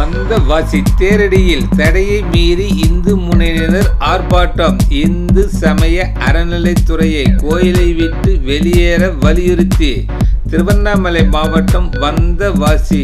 வந்த வாசி தேரடியில் தடையை மீறி இந்து முன்னணியினர் ஆர்ப்பாட்டம். இந்து சமய அறநிலைத்துறையை கோயிலை விட்டு வெளியேற வலியுறுத்தி. திருவண்ணாமலை மாவட்டம் வந்தவாசி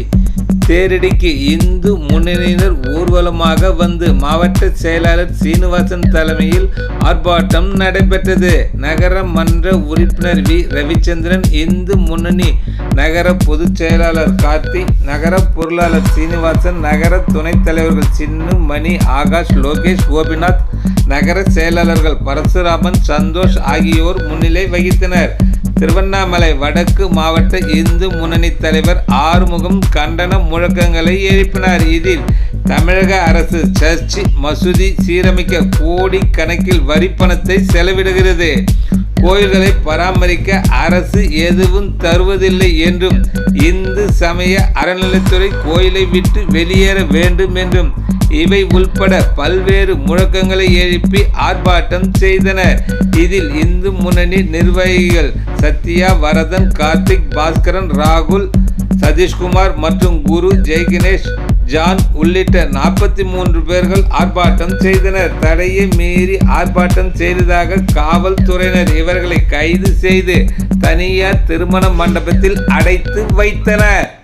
தேரடிக்கு இந்து முன்னணியினர் ஊர்வலமாக வந்து மாவட்ட செயலாளர் சீனிவாசன் தலைமையில் ஆர்ப்பாட்டம் நடைபெற்றது. நகர மன்ற உறுப்பினர் வி. ரவிச்சந்திரன் இந்து முன்னணி நகர பொதுச் செயலாளர் கார்த்திக் நகர பொருளாளர் சீனிவாசன் நகர துணைத் தலைவர்கள் சின்னு மணி ஆகாஷ் லோகேஷ் கோபிநாத் நகர செயலாளர்கள் பரசுராமன் சந்தோஷ் ஆகியோர் முன்னிலை வகித்தனர். திருவண்ணாமலை வடக்கு மாவட்ட இந்து முன்னணி தலைவர் ஆறுமுகம் கண்டன முழக்கங்களை எழுப்பினார். இதில் தமிழக அரசு சர்ச் மசூதி சீரமைக்க கோடி கணக்கில் வரி பணத்தை செலவிடுகிறது. கோயில்களை பராமரிக்க அரசு எதுவும் தருவதில்லை என்றும் இந்து சமய அறநிலைத்துறை கோயிலை விட்டு வெளியேற வேண்டும் என்றும் இவை உள்பட பல்வேறு முழக்கங்களை எழுப்பி ஆர்ப்பாட்டம் செய்தனர். இதில் இந்து முன்னணி நிர்வாகிகள் சத்யா வரதன் கார்த்திக் பாஸ்கரன் ராகுல் சதீஷ்குமார் மற்றும் குரு ஜெய்கணேஷ் ஜான் உள்ளிட்ட நாற்பத்தி மூன்று பேர்கள் ஆர்ப்பாட்டம் செய்தனர். தடையை மீறி ஆர்ப்பாட்டம் செய்ததாக காவல்துறையினர் இவர்களை கைது செய்து தனியார் திருமண மண்டபத்தில் அடைத்து வைத்தனர்.